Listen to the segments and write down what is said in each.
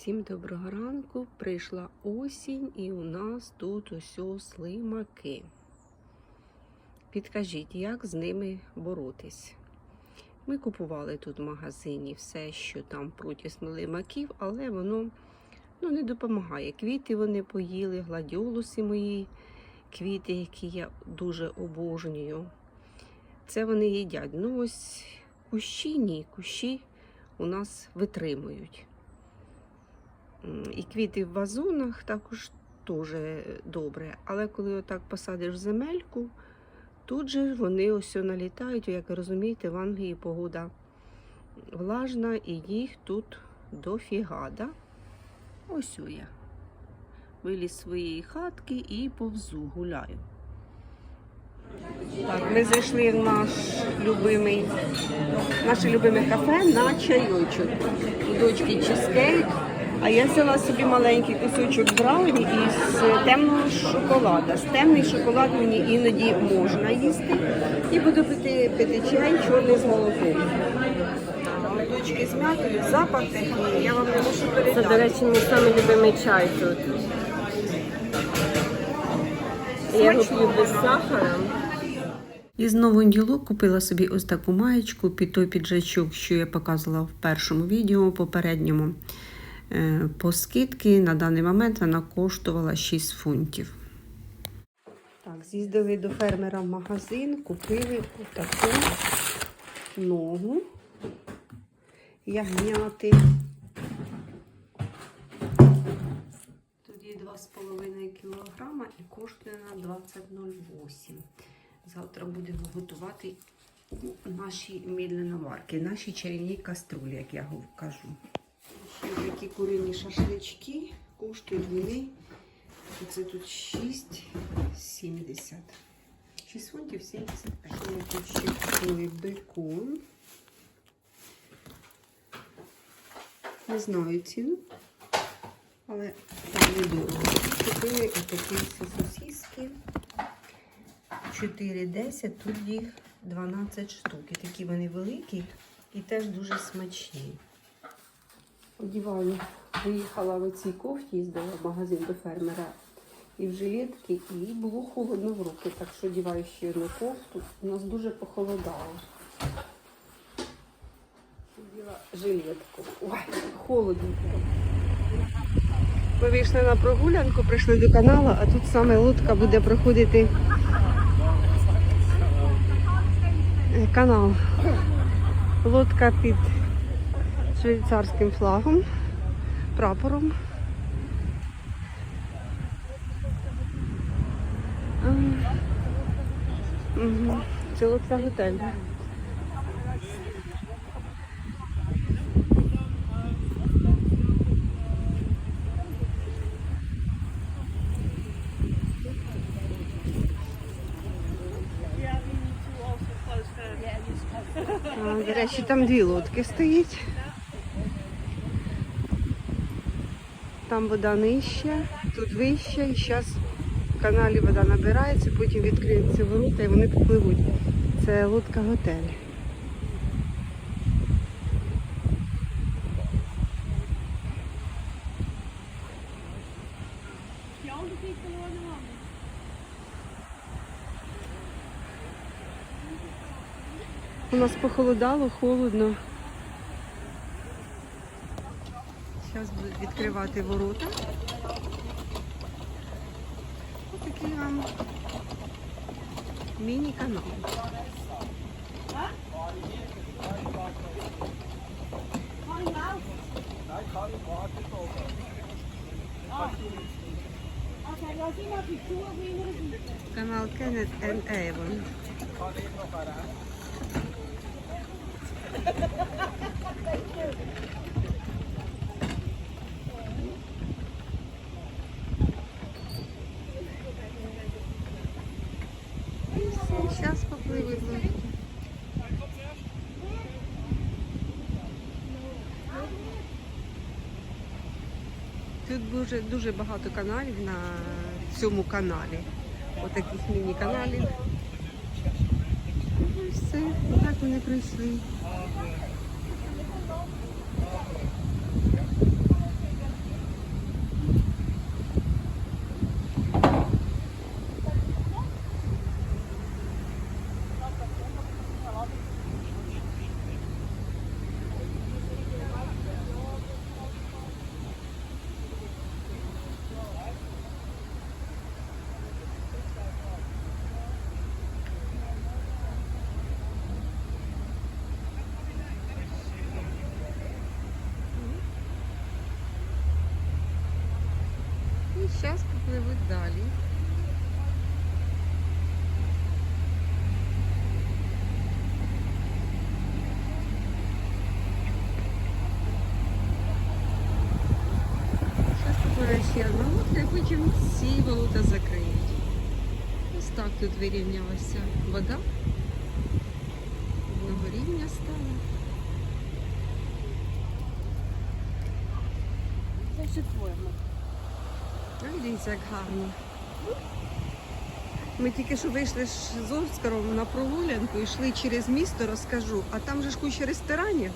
Всім доброго ранку. Прийшла осінь і у нас тут усьо слимаки. Підкажіть, як з ними боротись? Ми купували тут в магазині все, що там проти слимаків, але воно ну, не допомагає. Квіти вони поїли, гладіолуси мої, квіти, які я дуже обожнюю. Це вони їдять. Ну ось кущі ні, кущі у нас витримують. І квіти в вазонах також дуже добре. Але коли отак посадиш земельку, тут же вони ось налітають, як ви розумієте, в Англії погода влажна і їх тут дофіга. Да? Ось я. Виліз з своєї хатки і повзу, гуляю. Так, ми зайшли в наш любимий, наше любиме кафе на чайочок. У дочки чизкейк, а я взяла собі маленький кусочок брауні із темного шоколада. З темний шоколад мені іноді можна їсти. І буду пити, пити чай чорний з молоком. А дочки з м'ятою запах такий, я вам не можу Це, передати. до речі, мій самий любимий чай тут. Я його п'ю без сахара. І знову ділок купила собі ось таку маєчку під той піджачок, що я показувала в першому відео попередньому. Е, По скидки на даний момент вона коштувала 6 фунтів. Так, з'їздили до фермера в магазин, купили таку ногу ягняти. Тут є 2,5 кг і коштує на 20,08. Завтра будемо готувати наші мідленоварки, наші чарівні каструлі, як я кажу. Ще такі курині шашлички коштують вони. Це тут 6,70. 6 фунтів 75. Я тут ще купили бекон. Не знаю ціну, але там недорого. Купили отакі сосиски. 4,10, тут їх 12 штук. І такі вони великі і теж дуже смачні. Одіваю, виїхала в цій кофті, їздила в магазин до фермера і в жилетки, і було холодно в руки, так що одіваю ще одну кофту. У нас дуже похолодало. Оділа жилетку. Ой, холодно. Ми вийшли на прогулянку, прийшли до каналу, а тут саме лодка буде проходити е, канал. Лодка під швейцарським флагом, прапором. Угу. Це лодка готель. До там дві лодки стоїть. Там вода нижча, тут вища, і зараз в каналі вода набирається, потім відкриються ворота і вони попливуть. Це лодка готель. У нас похолодало, холодно. Зараз відкривати ворота. Ось такий вам міні-канал. Канал Кеннет and Avon. Сейчас попливуть лодки. Тут дуже, дуже багато каналів на цьому каналі. Отаких міні-каналів. Ну і все, так вони прийшли. зараз попливуть далі. Зараз попливе ще одна лодка, і потім всі болота закриють. Ось так тут вирівнялася вода. Одного рівня стала. Це четверо. А дивіться, як гарно. Ми тільки що вийшли з Оскаром на прогулянку, йшли через місто, розкажу. А там же ж куча ресторанів.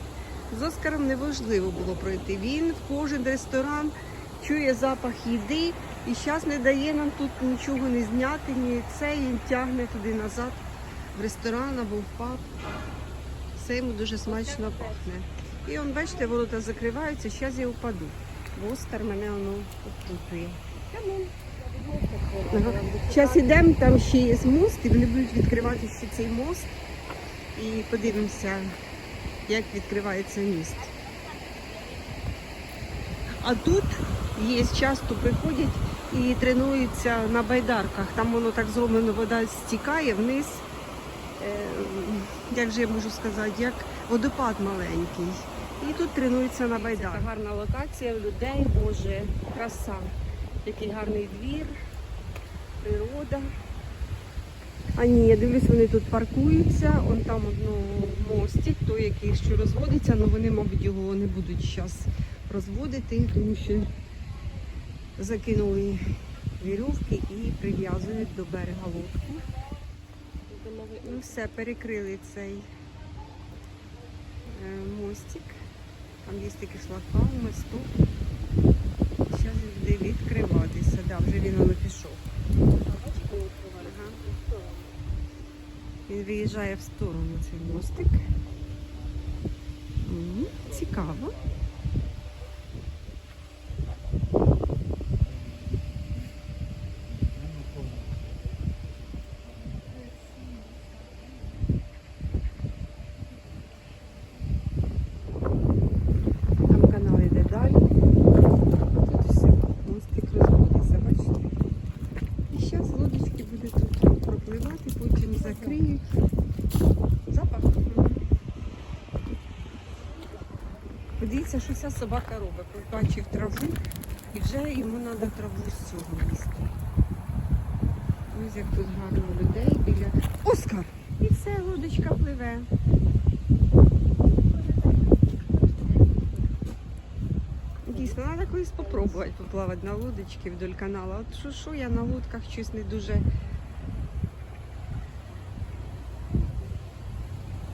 З Оскаром неважливо було пройти. Він в кожен ресторан чує запах їди і зараз не дає нам тут нічого не зняти, ні це, і тягне туди назад в ресторан або в паб. Все йому дуже смачно пахне. І он, бачите, ворота закриваються, зараз я впаду. Бо Оскар мене воно обтупує. Зараз йдемо, там ще є мост, і вони будуть відкривати ще цей мост. І подивимося, як відкривається міст. А тут є, часто приходять і тренуються на байдарках. Там воно так зроблено, вода стікає вниз. Е, як же я можу сказати, як водопад маленький. І тут тренуються на байдарках. Це гарна локація, людей, боже, краса. Який гарний двір, природа. А ні, я дивлюсь, вони тут паркуються. Он там одно мостик, той, який що розводиться, але вони, мабуть, його не будуть зараз розводити, тому що закинули вірьовки і прив'язують до берега лодку. Ну все, перекрили цей е, мостик. Там є такі шлагбауми, стоп. Буде відкриватися. Да, вже він воно пішов. Він виїжджає в сторону цей мостик. Цікаво. Там канал йде далі. Тут все, мостик розводиться, бачите? І зараз лодочки будуть тут пропливати, потім закриють. Запах. Подивіться, що ця собака робить. Побачив траву і вже йому треба траву з цього їсти. Ось як тут гарно людей біля. Оскар! І все, лодочка пливе. Дійсно, треба колись спробувати поплавати на лодочці вдоль каналу. От що, що я на лодках щось не дуже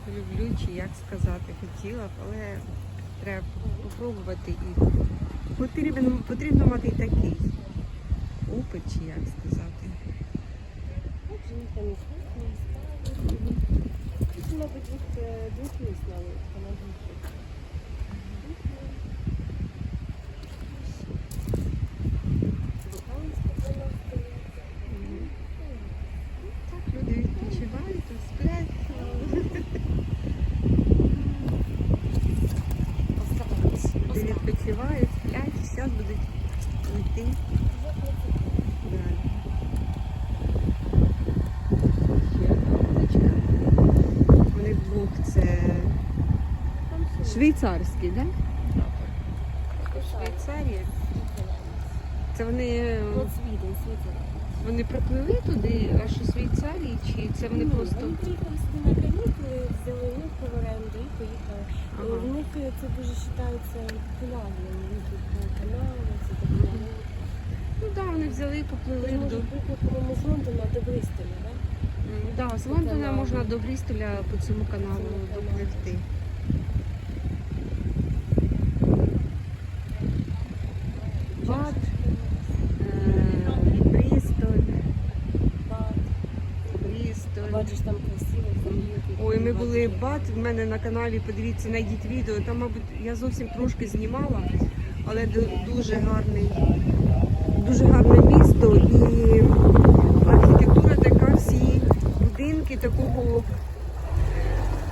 люблю, чи як сказати, хотіла б, але треба спробувати і потрібно, потрібно мати і такий опит, чи як сказати. Мабуть, е, двохмісна лодка, мабуть. Так, люди відпочивають, сплять. Люди відпочивають, сплять, і зараз будуть йти далі. Ще одна вуличка. Вони вдвох це швейцарський, так? Да? Швейцарія. Це вони, От Свіден, Свіден. вони приплили туди, аж у Швейцарії, чи це вони Ну, просто. Вони приїхали собі на канікули, взяли лодку в оренду і поїхали. Ага. Е, В них е, це дуже вважається популярним. У них тут е, канали, це малий. Ну так, да, вони взяли і поплили Вони до. з Лондона до Бристоля, так? М, Да, з Лондона можна до Брістоля по Цьому каналу. допливти. В мене на каналі. Подивіться, знайдіть відео. Там, мабуть, я зовсім трошки знімала, але дуже гарний, дуже гарне місто і архітектура така, всі будинки такого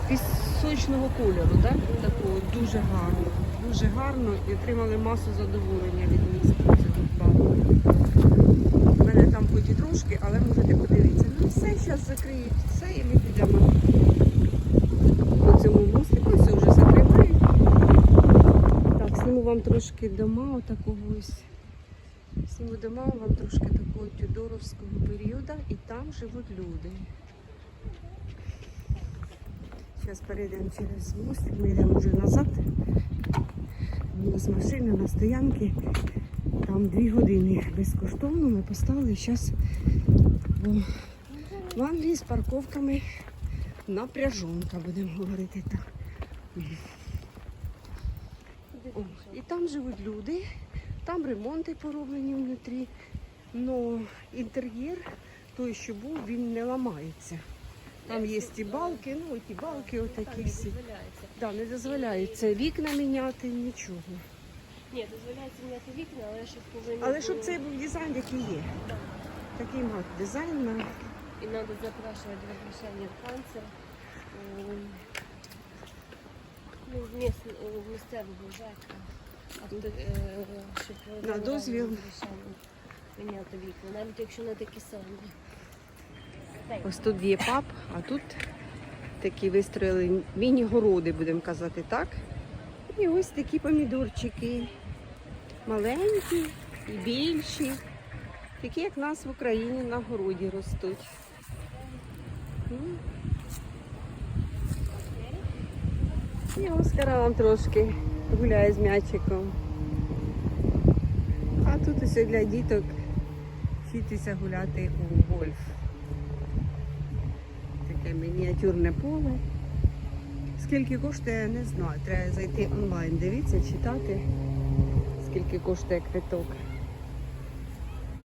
пісочного кольору, так? Такого дуже гарно, дуже гарно і отримали масу задоволення від міста. У мене там хоч трошки, але можете подивитися. Ну все, зараз закриють все і ми підемо цьому мостику. Все вже закривають. Так, зніму вам трошки дома отакого ось. Зніму дома вам трошки такого тюдоровського періоду і там живуть люди. Зараз перейдемо через мостик, ми йдемо вже назад. У нас машина на стоянці. Там дві години безкоштовно ми поставили зараз в Англії з парковками напряжонка, будемо говорити так. О, і там живуть люди, там ремонти пороблені внутрі. Но інтер'єр, той, що був, він не ламається. Там є ті балки, ну ті балки отакі всі. Да, не дозволяється вікна міняти, нічого. Ні, дозволяється міняти вікна, але щоб повинні Але щоб це був дизайн, який є. Такий мав дизайн на І треба запрашувати разрешення в канцер. Ем, Ну, в міс- у місцевого ЖЕКа. А тут, е, На дозвіл. Міняти вікна, навіть якщо не такі самі. Ось тут є паб, а тут такі вистроїли міні-городи, будемо казати так. І ось такі помідорчики. Маленькі і більші. Такі, як нас в Україні на городі ростуть. І Оскара вам трошки гуляє з м'ячиком. А тут усе для діток вчитися гуляти у гольф таке мініатюрне поле. Скільки коштує, не знаю. Треба зайти онлайн, дивитися, читати, скільки коштує квиток.